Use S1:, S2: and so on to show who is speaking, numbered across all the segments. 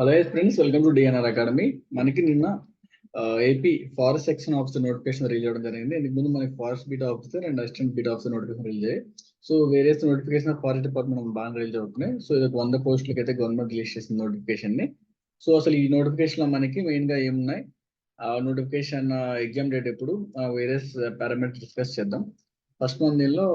S1: Hello friends welcome to DNR academy మనకి నిన్న AP forest section officer notification release అవ్వడం జరిగింది. ఇందుకు ముందు మనకి forest beat officer and assistant beat officer notification release అయ్యాయి so various notification forest department బాగా రిలీజ్ అవుతున్నాయి. సో ఇది ఒక వంద పోస్టులకి అయితే గవర్నమెంట్ రిలీజ్ చేసిన నోటిఫికేషన్ని. సో అసలు ఈ నోటిఫికేషన్లో మనకి మెయిన్గా ఏమున్నాయి? ఆ నోటిఫికేషన్ ఎగ్జామ్ డేట్ ఎప్పుడు? వేరియస్ పారామీటర్ డిస్కస్ చేద్దాం. ఫస్ట్ మన దీనిలో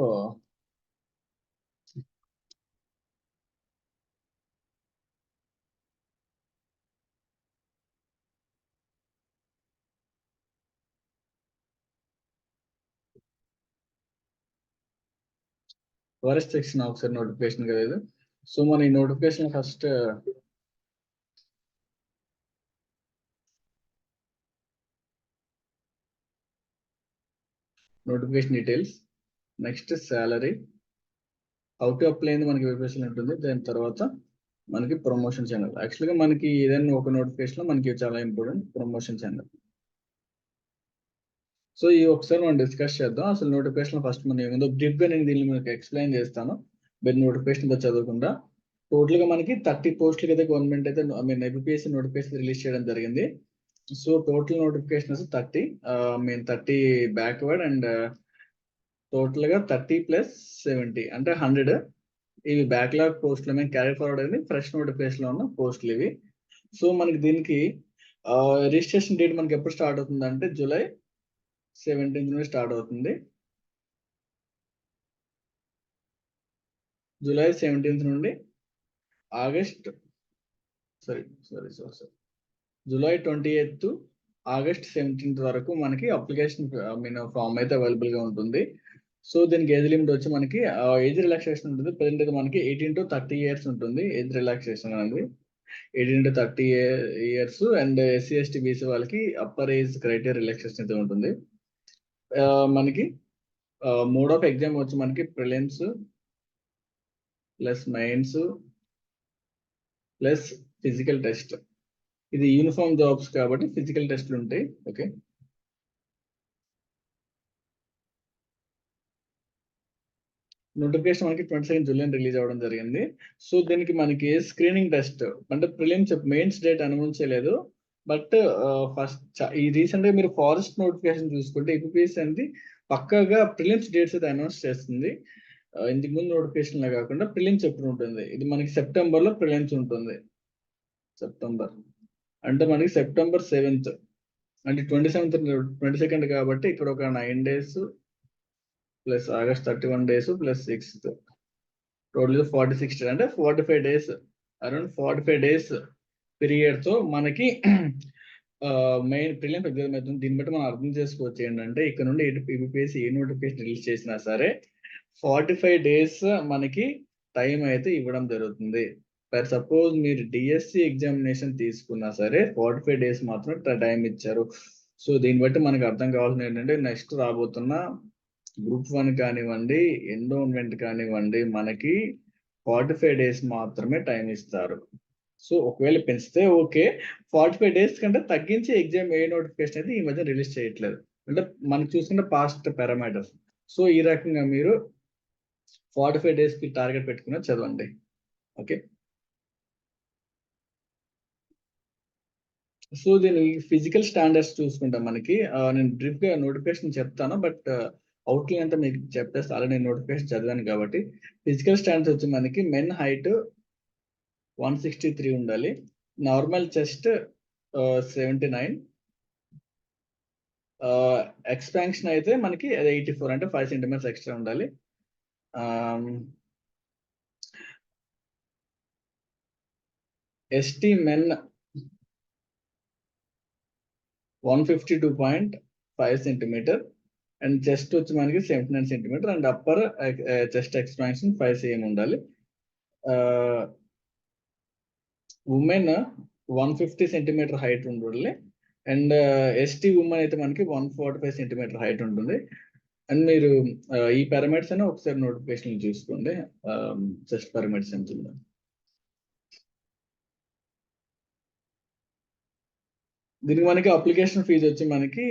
S1: ఫారెస్ట్ సెక్షన్ ఆఫీసర్ నోటిఫికేషన్ కదా ఇది? సో మన ఈ notification first notification details next salary how to apply అనేది మనకి వెబ్సైట్ ఉంటుంది. దాని తర్వాత మనకి ప్రమోషన్ ఛానల్. యాక్చువల్గా మనకి ఏదైనా ఒక నోటిఫికేషన్లో మనకి చాలా ఇంపార్టెంట్ ప్రమోషన్ ఛానల్. సో ఈ ఒకసారి మనం డిస్కస్ చేద్దాం. అసలు నోటిఫికేషన్ ఫస్ట్ మనం ఏముందో బ్రీఫ్ నేను దీన్ని మీకు ఎక్స్ప్లెయిన్ చేస్తాను. మీరు నోటిఫికేషన్ చదువుకుండా చదవకుండా. టోటల్గా మనకి థర్టీ పోస్టులకి అయితే గవర్నమెంట్ అయితే I mean APSC notification release చేయడం జరిగింది. So total notification thirty mean thirty backward and టోటల్గా థర్టీ ప్లస్ సెవెంటీ అంటే హండ్రెడ్ ఇవి బ్యాక్లాగ్ పోస్టులు మేము క్యారీ ఫార్వర్డ్ అనేది ఫ్రెష్ నోటిఫికేషన్లో ఉన్న పోస్టులు ఇవి. సో మనకి దీనికి uh, రిజిస్ట్రేషన్ డేట్ మనకి ఎప్పుడు స్టార్ట్ అవుతుంది అంటే జూలై సెవెంటీన్త్ నుండి స్టార్ట్ అవుతుంది. జూలై సెవెంటీన్త్ నుండి August sorry sorry sorry sorry. July twenty eighth August seventeenth వరకు మనకి అప్లికేషన్ మీన్ ఫామ్ అయితే అవైలబుల్గా ఉంటుంది. సో దీనికి ఏజ్ లిమిట్ వచ్చి మనకి ఏజ్ రిలాక్సేషన్ ఉంటుంది. ప్రజెంట్ అయితే మనకి ఎయిటీన్ టు థర్టీ ఇయర్స్ ఉంటుంది ఏజ్ రిలాక్సేషన్ అనేది. Eighteen to thirty years and SC ST BC వాళ్ళకి అప్పర్ ఏజ్ క్రైటీరియా రిలాక్సేషన్ అయితే ఉంటుంది. మనకి మోడ్ ఆఫ్ ఎగ్జామ్ వచ్చి మనకి prelims plus mains plus physical test ఇది యూనిఫామ్ జాబ్స్ కాబట్టి ఫిజికల్ టెస్ట్లు ఉంటాయి ఓకే నోటిఫికేషన్ మనకి ట్వంటీ సెకండ్ జూలై రిలీజ్ అవ్వడం జరిగింది. సో దీనికి మనకి స్క్రీనింగ్ టెస్ట్ అంటే ప్రిలిమ్స్ మెయిన్స్ డేట్ అనౌన్స్ చేయలేదు. బట్ ఫస్ట్ ఈ రీసెంట్గా మీరు ఫారెస్ట్ నోటిఫికేషన్ చూసుకుంటే ఏపీఎస్ అనేది పక్కాగా ప్రిలిమ్స్ డేట్స్ అయితే అనౌన్స్ చేస్తుంది. ఇంతకు ముందు నోటిఫికేషన్ లా కాకుండా ప్రిలిమ్స్ ఎప్పుడు ఉంటుంది? ఇది మనకి సెప్టెంబర్లో ప్రిలిమ్స్ ఉంటుంది. సెప్టెంబర్. అంటే మనకి సెప్టెంబర్ సెవెంత్. అంటే ట్వంటీ సెవెంత్ ట్వంటీ సెకండ్ కాబట్టి ఇక్కడ ఒక nine days plus August thirty one days plus sixth. Total forty six అంటే forty five days. Around forty five days. పీరియడ్తో మనకి మెయిన్ ప్రిలియం ఎగ్జామ్ అవుతుంది దీన్ని బట్టి మనం అర్థం చేసుకోవచ్చు ఏంటంటే ఇక్కడ నుండి పీపీఎస్సీ ఏ నోటిఫికేషన్ రిలీజ్ చేసినా సరే ఫార్టీ ఫైవ్ డేస్ మనకి టైం అయితే ఇవ్వడం జరుగుతుంది. ఫర్ సపోజ్ మీరు డిఎస్సి ఎగ్జామినేషన్ తీసుకున్నా సరే ఫార్టీ ఫైవ్ డేస్ మాత్రం టైం ఇచ్చారు. సో దీన్ని బట్టి మనకు అర్థం కావాల్సింది ఏంటంటే నెక్స్ట్ రాబోతున్న గ్రూప్ వన్ కానివ్వండి ఎండోన్మెంట్ కానివ్వండి మనకి ఫార్టీ ఫైవ్ డేస్ మాత్రమే టైం ఇస్తారు. సో ఒకవేళ పెంచితే ఓకే. ఫార్టీ ఫైవ్ డేస్ కంటే తగ్గించి ఎగ్జామ్ ఏ నోటిఫికేషన్ అయితే ఈ మధ్య రిలీజ్ చేయట్లేదు. అంటే మనం చూసుకున్న పాస్ట్ పారామీటర్స్. సో ఈ రకంగా మీరు ఫార్టీ ఫైవ్ డేస్కి టార్గెట్ పెట్టుకున్న చదవండి. ఓకే? సో దీని ఫిజికల్ స్టాండర్డ్స్ చూసుకుంటాం మనకి నేను బ్రీఫ్గా నోటిఫికేషన్ చెప్తాను. బట్ అవుట్లైన్ అంతా మీకు చెప్పేస్తే. ఆల్రెడీ నేను నోటిఫికేషన్ చదివాను కాబట్టి. ఫిజికల్ స్టాండర్డ్స్ వచ్చి మనకి men height one sixty three ఉండాలి. Normal chest seventy nine. Expansion అయితే మనకి ఎయిటీ ఫోర్ అంటే ఫైవ్ సెంటీమీటర్స్ ఎక్స్ట్రా ఉండాలి. ST men one fifty two point five centimetre. And chest వచ్చి మనకి seventy nine centimetre. And upper chest expansion five CM ఉండాలి. Women one fifty centimetre height ఉంటుంది and ST women అయితే మనకి one forty five centimetre height ఉంటుంది. And మీరు ఈ parameters అయినా ఒకసారి నోటిఫికేషన్ చూసుకోండి. చెస్ట్ పారామీటర్స్ ఎంత ఉందో? దీనికి మనకి అప్లికేషన్ ఫీజు వచ్చి మనకి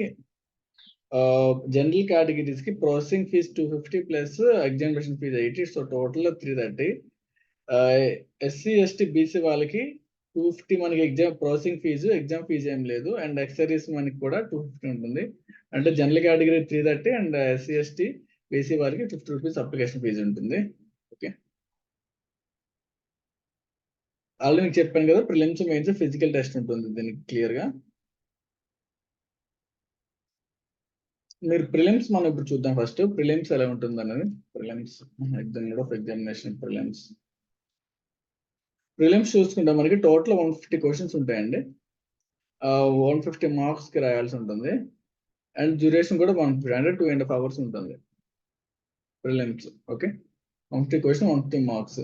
S1: general కేటగిరీస్కి processing fees two fifty plus examination fees eighty so total three thirty SC ST BC వాళ్ళకి టూ ఫిఫ్టీ మనకి exam processing fee exam fee ఏం లేదు. అండ్ ఎక్సరీస్ మనకి కూడా టూ ఫిఫ్టీ ఉంటుంది. అంటే general category three thirty and SC ST BC వారికి fifty rupees application fee ఉంటుంది. ఓకే ఆల్రెడీ మీకు చెప్పాను కదా ప్రిలిమ్స్ మెయిన్స్ ఫిజికల్ టెస్ట్ ఉంటుంది దీనికి క్లియర్గా. మీరు ప్రిలిమ్స్ మనం ఇప్పుడు చూద్దాం ఫస్ట్ ప్రిలిమ్స్ ఎలా ఉంటుంది అనేది prelims exam examination prelims prelims చూసుకుంటే. మనకి టోటల్ వన్ ఫిఫ్టీ క్వశ్చన్స్ ఉంటాయండి. వన్ ఫిఫ్టీ మార్క్స్కి రాయాల్సి ఉంటుంది. అండ్ డ్యూరేషన్ కూడా వన్ ఫిఫ్టీ అంటే టూ అండ్ హాఫ్ అవర్స్ ఉంటుంది. Prelims okay one fifty question one fifty marks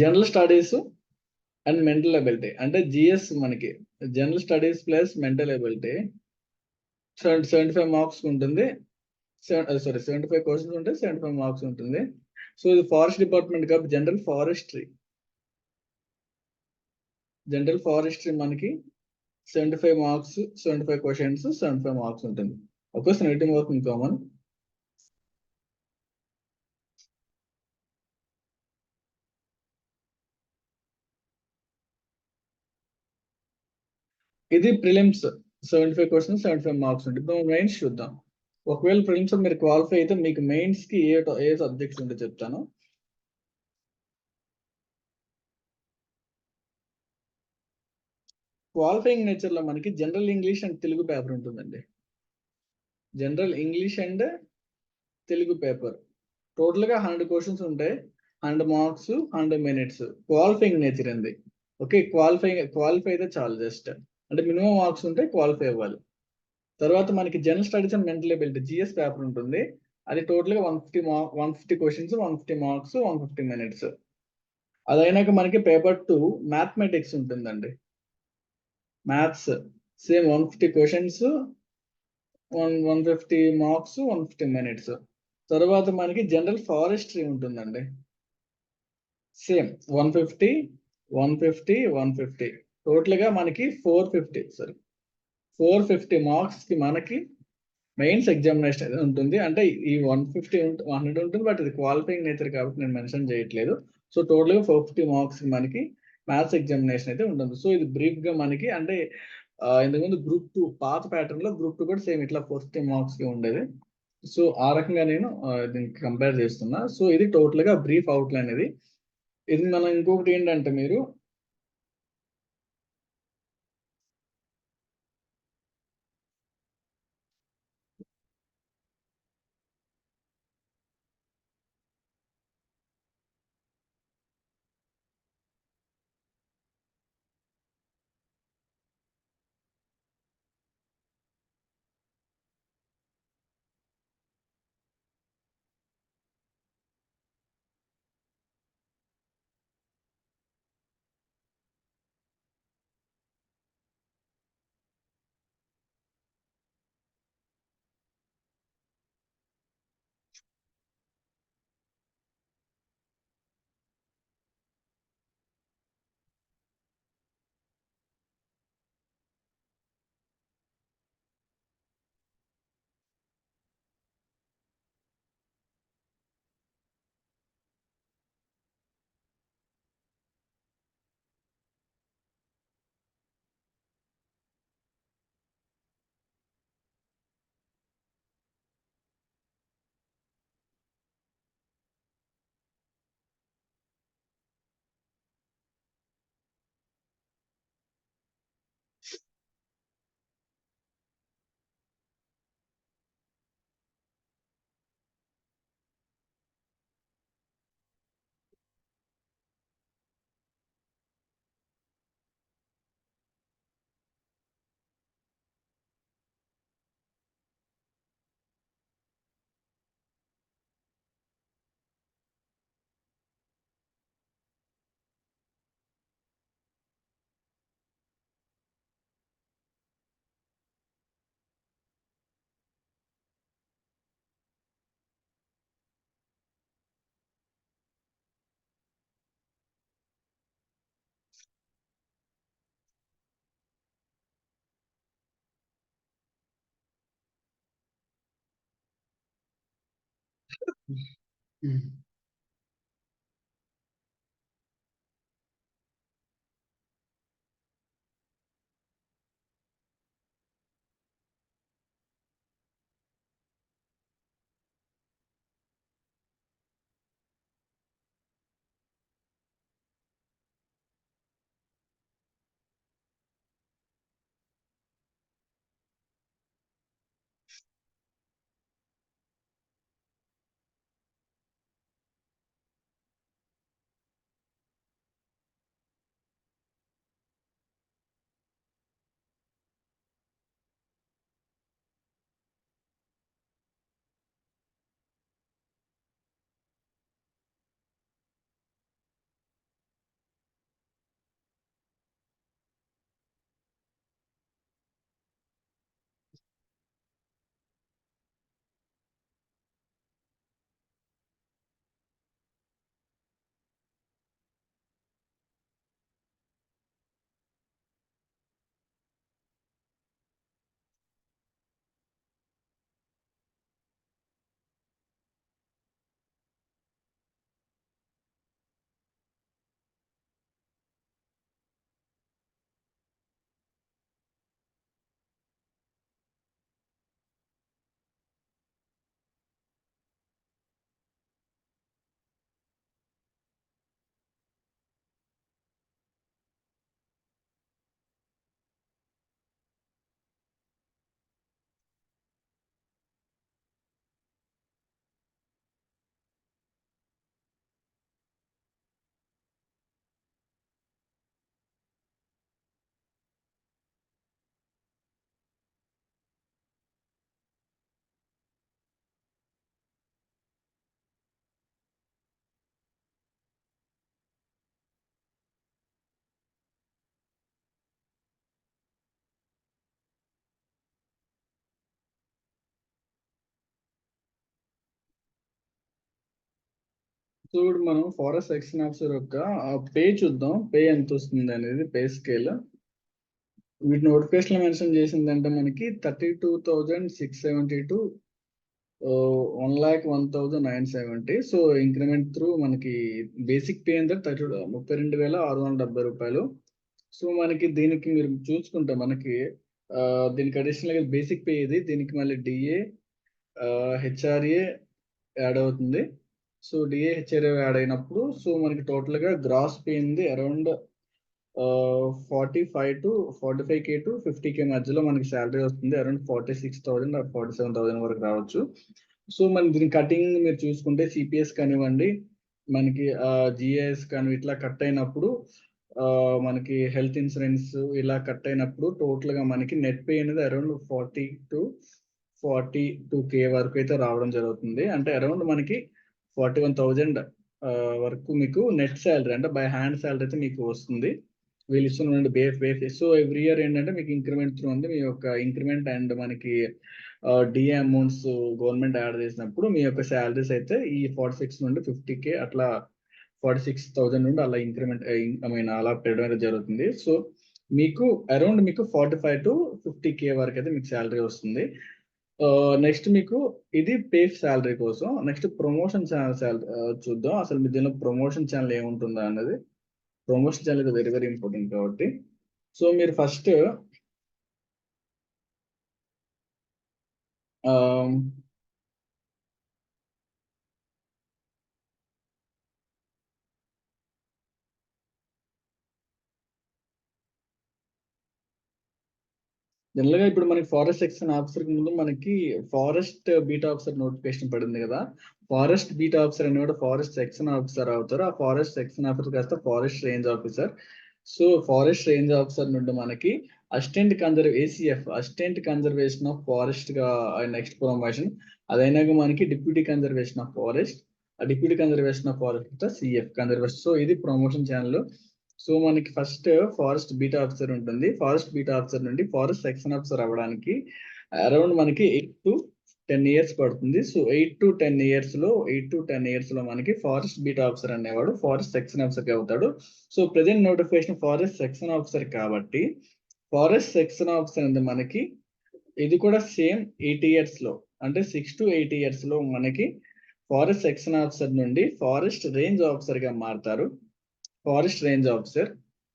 S1: general studies and mental ability అంటే జిఎస్ మనకి general studies plus mental ability seventy five marks ఉంటుంది. Sorry seventy five questions ఉంటే seventy five marks ఉంటుంది. So ఇది forest department కాబట్టి general forestry general forestry మనకి seventy five marks seventy five questions seventy five marks ఉంటుంది. ఒక question eighteen mark in common ఇది prelims seventy five questions seventy five marks ఉంటుంది. ఇప్పుడు mains చూద్దాం. ఒకవేళ ప్రిలిమ్స్ మీరు క్వాలిఫై అయితే మీకు మెయిన్స్కి ఏ ఏ సబ్జెక్ట్స్ ఉంటే చెప్తాను. క్వాలిఫైయింగ్ నేచర్లో మనకి general English and Telugu paper ఉంటుందండి. General English and Telugu paper టోటల్గా హండ్రెడ్ క్వశ్చన్స్ ఉంటాయి. Hundred marks hundred minutes qualifying nature అండి. ఓకే క్వాలిఫై క్వాలిఫై అయితే చాలు జస్ట్ అంటే మినిమం మార్క్స్ ఉంటే క్వాలిఫై అవ్వాలి. తర్వాత మనకి general studies and mental ability GS paper ఉంటుంది. అది టోటల్గా one fifty mark one fifty questions one fifty marks one fifty minutes అదైనాక మనకి పేపర్ టూ మ్యాథమెటిక్స్ ఉంటుందండి. Maths same one fifty questions one one fifty marks one fifty minutes తర్వాత మనకి general forestry ఉంటుందండి. Same one fifty one fifty one fifty టోటల్గా మనకి four fifty sorry four fifty మార్క్స్కి మనకి mains examination అయితే ఉంటుంది. అంటే ఈ వన్ ఫిఫ్టీ హండ్రెడ్ ఉంటుంది. బట్ ఇది క్వాలిఫైయింగ్ నేచర్ కాబట్టి నేను మెన్షన్ చేయట్లేదు. సో టోటల్గా ఫోర్ ఫిఫ్టీ మార్క్స్ మనకి మ్యాథ్స్ ఎగ్జామినేషన్ అయితే ఉంటుంది. సో ఇది బ్రీఫ్గా మనకి అంటే ఇంతకుముందు గ్రూప్ టూ పాత ప్యాటర్న్లో గ్రూప్ టూ కూడా సేమ్ ఇట్లా ఫిఫ్టీ మార్క్స్కి ఉండేది. సో ఆ రకంగా నేను దీనికి కంపేర్ చేస్తున్నా. సో ఇది టోటల్గా బ్రీఫ్ అవుట్లైన్ ఇది ఇది మనం ఇంకొకటి ఏంటంటే మీరు Mm. చూడు మనం ఫారెస్ట్ సెక్షన్ ఆఫీసర్ యొక్క పే చూద్దాం. పే ఎంత వస్తుంది అనేది పే స్కేల్ వీటి నోటిఫికేషన్లో మెన్షన్ చేసిందంటే మనకి thirty two thousand six seventy two one lakh one thousand nine seventy so increment through మనకి బేసిక్ పే అంటే థర్టీ ముప్పై రెండు వేల ఆరు వందల డెబ్బై రూపాయలు. సో మనకి దీనికి మీరు చూసుకుంటే మనకి దీనికి అడిషనల్గా బేసిక్ పే ఇది. దీనికి మళ్ళీ డిఏ హెచ్ఆర్ఏ యాడ్ అవుతుంది. సో డిఏహెచ్ఆర్ఏ యాడ్ అయినప్పుడు సో మనకి టోటల్గా గ్రాస్ పే ఉంది around forty five to forty five K to fifty K మధ్యలో మనకి శాలరీ వస్తుంది. Around forty six thousand forty seven thousand వరకు రావచ్చు. సో మన దీని కటింగ్ మీరు చూసుకుంటే సిపిఎస్ కానివ్వండి మనకి జిఎస్ కానీ ఇట్లా కట్ అయినప్పుడు మనకి హెల్త్ ఇన్సూరెన్స్ ఇలా కట్ అయినప్పుడు టోటల్గా మనకి నెట్ పే అనేది around forty to forty two K వరకు అయితే రావడం జరుగుతుంది. అంటే అరౌండ్ మనకి ఫార్టీ వన్ థౌజండ్ వరకు మీకు నెట్ శాలరీ అంటే బై హ్యాండ్ శాలరీ అయితే మీకు వస్తుంది. వీళ్ళు ఇస్తున్న బేఫ్ బేఫ్ సో ఎవ్రీ ఇయర్ ఏంటంటే మీకు ఇంక్రిమెంట్ త్రూ ఉంది. మీ యొక్క ఇంక్రిమెంట్ అండ్ మనకి డిఏ అమౌంట్స్ గవర్నమెంట్ యాడ్ చేసినప్పుడు మీ యొక్క శాలరీస్ అయితే ఈ ఫార్టీ సిక్స్ నుండి ఫిఫ్టీ కే అట్లా ఫార్టీ సిక్స్ థౌజండ్ నుండి అలా ఇంక్రిమెంట్ ఐ మీన్ అలా పెరగడం జరుగుతుంది. సో మీకు అరౌండ్ మీకు forty five to fifty K వరకు అయితే మీకు శాలరీ వస్తుంది. నెక్స్ట్ మీకు ఇది పే శాలరీ కోసం నెక్స్ట్ ప్రమోషన్ ఛానల్ శాలరీ చూద్దాం. అసలు మీ దీనిలో ప్రమోషన్ ఛానల్ ఏముంటుందా అన్నది. ప్రమోషన్ ఛానల్ ఇది వెరీ వెరీ ఇంపార్టెంట్ కాబట్టి. సో మీరు ఫస్ట్ జనరల్గా ఇప్పుడు మనకి ఫారెస్ట్ సెక్షన్ ఆఫీసర్ ముందు మనకి ఫారెస్ట్ బీట్ ఆఫీసర్ నోటిఫికేషన్ పడింది కదా. ఫారెస్ట్ బీట్ ఆఫీసర్ అని కూడా ఫారెస్ట్ సెక్షన్ ఆఫీసర్ అవుతారు. ఆ ఫారెస్ట్ సెక్షన్ ఆఫీసర్ కాస్త forest range officer. So forest range officer నుండి మనకి assistant conserve ACF assistant conservation of ఫారెస్ట్గా next promotion అదైనాక మనకి డిప్యూటీ కన్జర్వేషన్ ఆఫ్ ఫారెస్ట్ ఆ deputy conservation of forest CF conservation so ఇది promotion channel. So మనకి first forest beat officer ఉంటుంది. Forest beat officer నుండి forest section officer అవ్వడానికి around మనకి eight to ten years పడుతుంది. సో ఎయిట్ టు టెన్ ఇయర్స్లో eight to ten ఇయర్స్లో మనకి ఫారెస్ట్ బీట్ ఆఫీసర్ అనేవాడు ఫారెస్ట్ సెక్షన్ ఆఫీసర్ అవుతాడు. So present notification forest section officer కాబట్టి ఫారెస్ట్ సెక్షన్ ఆఫీసర్ అనేది మనకి ఇది కూడా సేమ్ ఎయిట్ ఇయర్స్లో అంటే సిక్స్ టు ఎయిట్ ఇయర్స్లో మనకి ఫారెస్ట్ సెక్షన్ ఆఫీసర్ నుండి ఫారెస్ట్ రేంజ్ ఆఫీసర్గా మారుతారు. Forest range officer.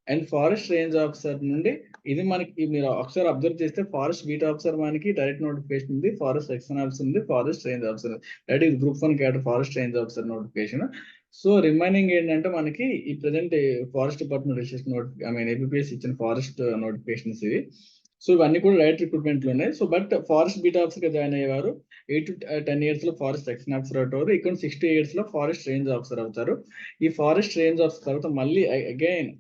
S1: And forest range officer నుండి ఇది మనకి మీరు ఒకసారి అబ్జర్వ్ చేస్తే ఫారెస్ట్ బీట్ ఆఫీసర్ మనకి డైరెక్ట్ నోటిఫికేషన్ ఉంది ఫారెస్ట్ సెక్షన్ ఆఫీసర్ ఉంది ఫారెస్ట్ రేంజ్ ఆఫీసర్ డైరెక్ట్ ఇది group one క్యాటర్ forest range officer notification. So remaining ఏంటంటే మనకి ఈ present forest department registration notification I mean APS ఇచ్చిన ఫారెస్ట్ నోటిఫికేషన్స్ ఇవి. సో ఇవన్నీ కూడా రైట్ రిక్రూట్మెంట్లో ఉన్నాయి సో బట్ ఫారెస్ట్ బీట్గా జాయిన్ అయ్యేవారు. ఎయిట్ టు టెన్ ఇయర్స్లో ఫారెస్ట్ సెక్షన్ ఆఫీసర్ అవుతారు. ఇక్కడ సిక్స్టీ ఇయర్స్లో ఫారెస్ట్ రేంజ్ ఆఫీసర్ అవుతారు. ఈ ఫారెస్ట్ రేంజ్ ఆఫీసర్ తర్వాత మళ్ళీ అగైన్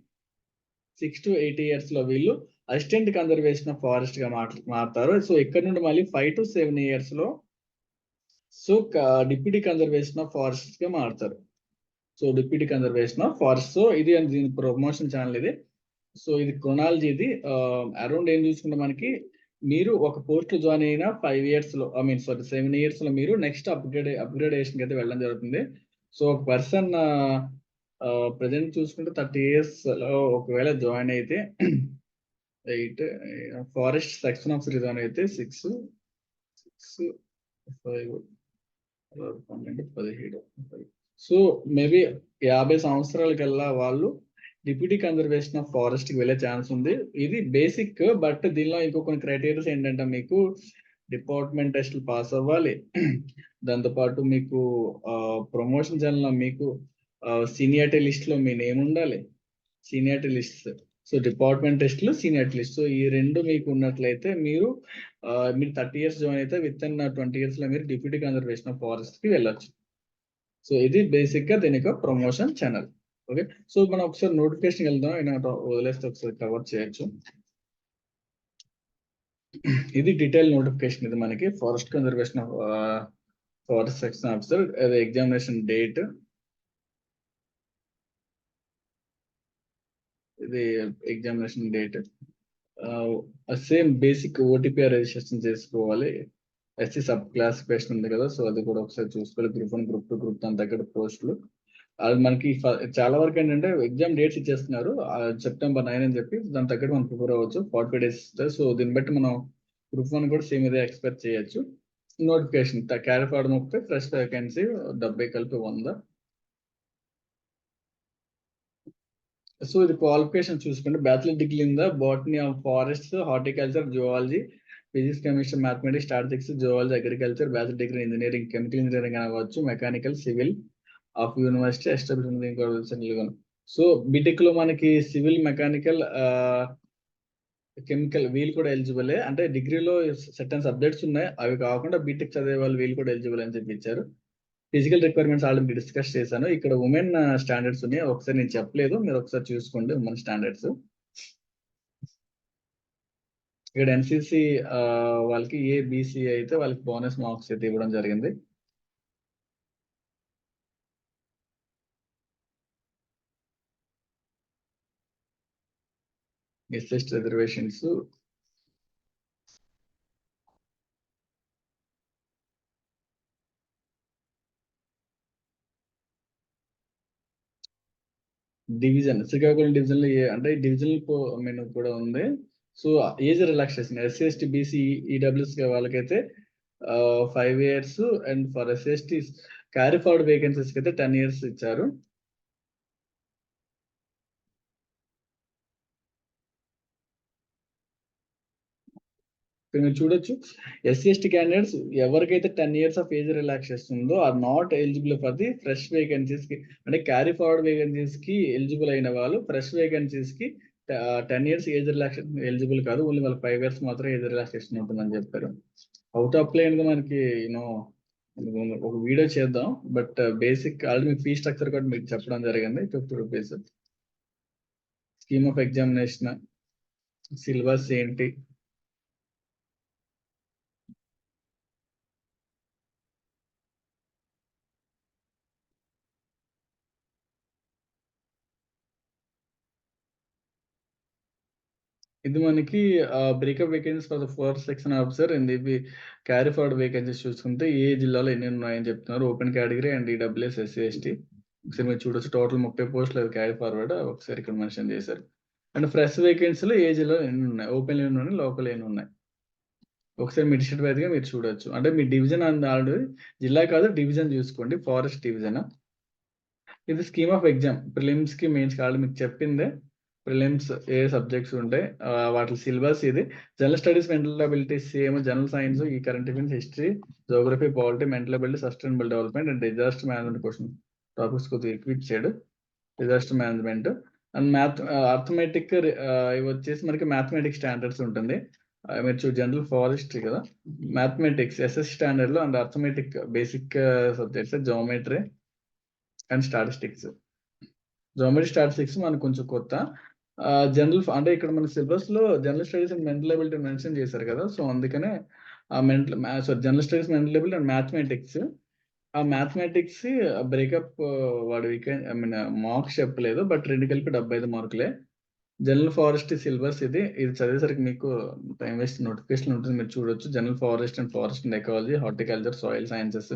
S1: సిక్స్ టు ఎయిట్ ఇయర్స్లో వీళ్ళు అసిస్టెంట్ కన్జర్వేషన్ ఆఫ్ ఫారెస్ట్గా మారుతారు. సో ఇక్కడ నుండి మళ్ళీ ఫైవ్ టు సెవెన్ ఇయర్స్లో సో డిప్యూటీ కన్జర్వేషన్ ఆఫ్ ఫారెస్ట్గా మారుతారు. So deputy conservation of forest so ఇది దీని ప్రమోషన్ ఛానల్ ఇది. సో ఇది క్రొనాలజీ ఇది. అరౌండ్ ఏం చూసుకుంటే మనకి మీరు ఒక పోస్ట్ జాయిన్ అయిన ఫైవ్ ఇయర్స్లో ఐ మీన్ సారీ సెవెన్ ఇయర్స్లో మీరు నెక్స్ట్ అప్గ్రేడ్ అప్గ్రేడేషన్ అయితే వెళ్ళడం జరుగుతుంది. సో ఒక పర్సన్ ప్రజెంట్ చూసుకుంటే థర్టీ ఇయర్స్లో ఒకవేళ జాయిన్ అయితే eight forest section officer join అయితే సిక్స్ సిక్స్ ఫైవ్ పన్నెండు పదిహేడు సో మేబీ యాభై సంవత్సరాల కల్లా వాళ్ళు డిప్యూటీ కన్జర్వేషన్ ఆఫ్ ఫారెస్ట్కి వెళ్ళే ఛాన్స్ ఉంది. ఇది బేసిక్ బట్ దీనిలో ఇంకో కొన్ని క్రైటీరియాస్ ఏంటంటే మీకు డిపార్ట్మెంట్ టెస్ట్లు పాస్ అవ్వాలి. దాంతోపాటు మీకు ప్రమోషన్ ఛానల్ మీకు సీనియారిటీ లిస్ట్లో మీ నేమ్ ఉండాలి. సీనియారిటీ లిస్ట్ సో డిపార్ట్మెంట్ టెస్ట్లు సీనియారిటీ లిస్ట్ సో ఈ రెండు మీకు ఉన్నట్లయితే మీరు మీరు థర్టీ ఇయర్స్ జాయిన్ అయితే విత్ ఇన్ ట్వంటీ ఇయర్స్లో మీరు డిప్యూటీ కన్జర్వేషన్ ఆఫ్ ఫారెస్ట్కి వెళ్ళొచ్చు. సో ఇది బేసిక్గా దీని యొక్క ప్రమోషన్ ఛానల్. ఓకే సో మనం ఒకసారి నోటిఫికేషన్ వెళ్దాం. అయినా వదిలేస్తే ఒకసారి కవర్ చేయొచ్చు. ఇది డీటెయిల్ నోటిఫికేషన్ ఇది మనకి forest conservation of forest section officer అది ఎగ్జామినేషన్ డేట్ ఇది examination date same basic OTPR registration చేసుకోవాలి. ఎస్సీ సబ్ క్లాసిఫికేషన్ ఉంది కదా సో అది కూడా ఒకసారి చూసుకోవాలి. Group one group two group దాని తగ్గట్టు పోస్టులు. అది మనకి చాలా వరకు ఏంటంటే ఎగ్జామ్ డేట్స్ ఇచ్చేస్తున్నారు. సెప్టెంబర్ నైన్ అని చెప్పి దాని తగ్గట్టు మనం ప్రిపేర్ అవ్వచ్చు. ఫార్టీ ఫైవ్ డేస్ సో దీన్ని బట్టి మనం గ్రూప్ వన్ కూడా సేమ్ ఇదే ఎక్స్పెక్ట్ చేయొచ్చు. నోటిఫికేషన్ క్యారీ ఫార్డ్ ముప్పై ఫ్రెష్ వేకెన్సీ డెబ్బై కలిపి వంద. సో ఇది క్వాలిఫికేషన్ చూసుకుంటే బ్యాచిలర్ డిగ్రీ ఉందా botany of forest horticulture zoology physics chemistry mathematics statistics zoology agriculture bachelor degree engineering chemical engineering అవ్వచ్చు mechanical civil of university establishment so బీటెక్లో మనకి సివిల్ మెకానికల్ కెమికల్ వీళ్ళు కూడా ఎలిజిబుల్ అంటే డిగ్రీలో సెటన్ సబ్జెక్ట్స్ ఉన్నాయి. అవి కాకుండా బీటెక్ చదివే వాళ్ళు వీళ్ళు కూడా ఎలిజిబుల్ అని చెప్పించారు ఫిజికల్ రిక్వైర్మెంట్స్ ఆల్రెడీ డిస్కస్ చేశాను. ఇక్కడ ఉమెన్ స్టాండర్డ్స్ ఉన్నాయి. ఒకసారి నేను చెప్పలేదు. మీరు ఒకసారి చూసుకోండి ఉమెన్ స్టాండర్డ్స్. ఇక్కడ ఎన్సిసి వాళ్ళకి ఏ బీసీ అయితే వాళ్ళకి బోనస్ మార్క్స్ అయితే ఇవ్వడం జరిగింది. ఎస్ఎస్ట్ రిజర్వేషన్స్ డివిజన్ శ్రీకాకుళం డివిజన్లో అంటే డివిజన్ మెను కూడా ఉంది. So age relaxation SC ST BC EWS వాళ్ళకైతే five years and for SC ST carry forward vacancies అయితే టెన్ ఇయర్స్ ఇచ్చారు. ఇక్కడ మీరు చూడొచ్చు. ఎస్సీ ఎస్టీ క్యాండిడేట్స్ ఎవరికైతే ten years of age relaxation ఉందో are not eligible for the fresh వేకెన్సీస్కి అంటే carry forward వేకెన్సీస్కి ఎలిజిబుల్ అయిన వాళ్ళు fresh వేకెన్సీస్కి ten years age relaxation eligible కాదు. ఓన్లీ వాళ్ళకి ఫైవ్ ఇయర్స్ మాత్రం ఏజ్ రిలాక్సేషన్ ఉంటుందని చెప్పారు. అవుట్ ఆఫ్ ప్లేన్ మనకి యూనో ఒక వీడియో చేద్దాం. బట్ బేసిక్ ఆల్రెడీ మీకు ఫీ స్ట్రక్చర్ కూడా మీకు చెప్పడం జరిగింది. Fifty rupees scheme of examination syllabus ఏంటి? ఇది మనకి breakup vacancies for the four section officer and ఇవి క్యారీ ఫార్వర్డ్ వేకెన్సీస్ చూసుకుంటే ఏ జిల్లాలో ఎన్ని ఉన్నాయని చెప్తున్నారు. Open category and EWS SC ST ఒకసారి మీరు చూడొచ్చు. టోటల్ ముప్పై పోస్టులు అవి క్యారీ ఫార్వర్డ్ ఒకసారి ఇక్కడ మెన్షన్ చేశారు. అండ్ ఫ్రెష్ వేకెన్సీలో ఏ జిల్లాలో ఎన్ని ఉన్నాయి? ఓపెన్ ఎన్ని ఉన్నాయి లోకల్ ఎన్ని ఉన్నాయి? ఒకసారి మీ డిస్ట్రిక్ట్ వైజ్గా మీరు చూడొచ్చు. అంటే మీ డివిజన్ ఆల్రెడీ జిల్లా కాదు డివిజన్ చూసుకోండి. ఫారెస్ట్ డివిజన్ ఇది స్కీమ్ ఆఫ్ ఎగ్జామ్ ప్రిలిమ్స్కి మెయిన్స్కి ఆల్రెడీ మీకు చెప్పిందే. ప్రిలిమ్స్ ఏ సబ్జెక్ట్స్ ఉంటాయి వాటి సిలబస్ ఇది. General studies mental ability same general science ఈ current affairs history geography polity mental ability sustainable development and disaster management question topics కొద్దిగా ఎక్కువ ఇచ్చాడు disaster management and math arithmetic ఇవి వచ్చేసి మనకి మ్యాథమెటిక్స్ స్టాండర్డ్స్ ఉంటుంది. మీరు చూ జనరల్ ఫారెస్ట్రీ కదా. Mathematics SS స్టాండర్డ్లో and arithmetic basic subjects geometry and statistics. Geometry statistics మనకు కొంచెం కొత్త. జనరల్ అంటే ఇక్కడ మన సిలబస్లో general studies and mental ability mention చేశారు కదా సో అందుకనే ఆ mental sorry general studies mental ability and mathematics. ఆ మ్యాథమెటిక్స్ బ్రేకప్ వాడు ఐ మీన్ మార్క్స్ చెప్పలేదు బట్ రెండు కలిపి డెబ్బై ఐదు మార్కులే. జనరల్ ఫారెస్ట్ సిలబస్ ఇది ఇది చదివేసరికి మీకు టైం వేస్ట్ నోటిఫికేషన్ ఉంటుంది మీరు చూడొచ్చు. General forest and forest and ecology horticulture soil sciences.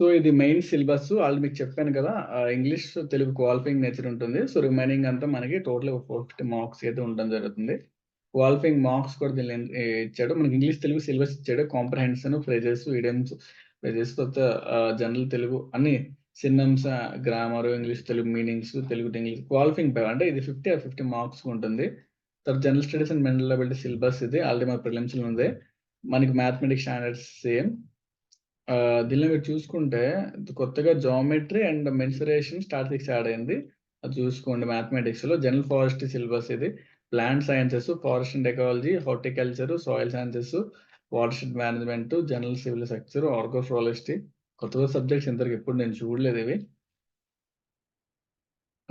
S1: So ఇది మెయిన్ సిలబస్ వాళ్ళు మీకు చెప్పాను కదా ఇంగ్లీష్ తెలుగు క్వాలిఫైయింగ్ నేచర్ ఉంటుంది. సో రిమైనింగ్ అంతా మనకి టోటల్ ఫోర్ ఫిఫ్టీ మార్క్స్ అయితే ఉండడం జరుగుతుంది. క్వాలిఫైయింగ్ మార్క్స్ కూడా దీనిలో ఇచ్చాడు. మనకి ఇంగ్లీష్ తెలుగు సిలబస్ ఇచ్చాడు. కాంప్రహెన్షన్ ఫ్రేజెస్ ఇడియమ్స్ ఫ్రేజెస్ కొత్త జనరల్ తెలుగు అన్ని synonyms grammar English Telugu meanings Telugu to English qualifying అంటే ఇది ఫిఫ్టీ ఆర్ ఫిఫ్టీ మార్క్స్ ఉంటుంది. తర్వాత general studies and mental ability syllabus ఇది. ఆల్రెడీ మన ప్రిలిమ్స్ ఉంది. మనకి మ్యాథమెటిక్స్ స్టాండర్డ్స్ సేమ్ ఆ, దీనిలో మీరు చూసుకుంటే కొత్తగా geometry and mensuration statistics add అయింది. అది చూసుకోండి మ్యాథమెటిక్స్లో. జనరల్ ఫారెస్ట్ సిలబస్ ఇది. Plant sciences forest and ecology horticulture soil sciences watershed management general civil structure ఆర్గోఫ్రాలజిస్టీ కొత్త కొత్త సబ్జెక్ట్స్ ఇంతవరకు ఎప్పుడు నేను చూడలేదు ఇవి.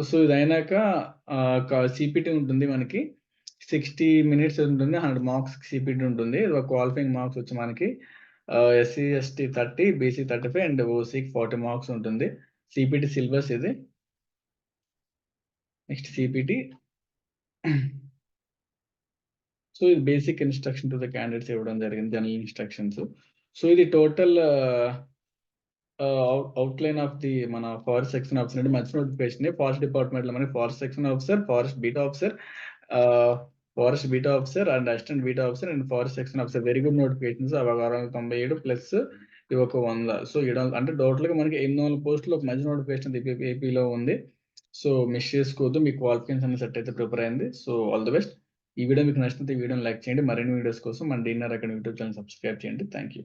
S1: సో ఇది అయినాక సిపిటి ఉంటుంది మనకి. సిక్స్టీ మినిట్స్ ఉంటుంది హండ్రెడ్ మార్క్స్ సిపిటి ఉంటుంది. క్వాలిఫైయింగ్ మార్క్స్ వచ్చి మనకి. SC ST thirty BC thirty five and ఓసీకి forty marks ఉంటుంది. సిపిటి సిలబస్ ఇది. నెక్స్ట్ సిపిటి సో ఇది basic instruction to the candidates ఇవ్వడం జరిగింది జనరల్ ఇన్స్ట్రక్షన్స్ సో ఇది టోటల్ అవుట్లైన్ ఆఫ్ ది మన ఫారెస్ట్ సెక్షన్ ఆఫీసర్ అంటే మంచి నోటిఫికేషన్ ఫారెస్ట్ డిపార్ట్మెంట్లో మనకి forest section officer forest beat officer forest beat officer and assistant beat officer and forest section officer. Very good notifications అవి ఆరు వందల తొంభై ఏడు ప్లస్ ఇవి ఒక వంద. సో ఏడు అంటే టోటల్గా మనకి ఎనిమిది వందల పోస్టులు ఒక మంచి నోటిఫికేషన్ ఏపీలో ఉంది. సో మిస్ చేసుకోవద్దు. మీ క్వాలిఫికేషన్ అన్ని సెట్ అయితే ప్రిపేర్ అయింది. సో ఆల్ ది బెస్ట్ ఈ వీడియో మీకు నచ్చితే ఈ వీడియోని లైక్ చేయండి. మరిన్ని వీడియోస్ కోసం మన డిన్నర్ అక్కడ యూట్యూబ్ ఛానల్ సబ్స్క్రైబ్ చేయండి. Thank you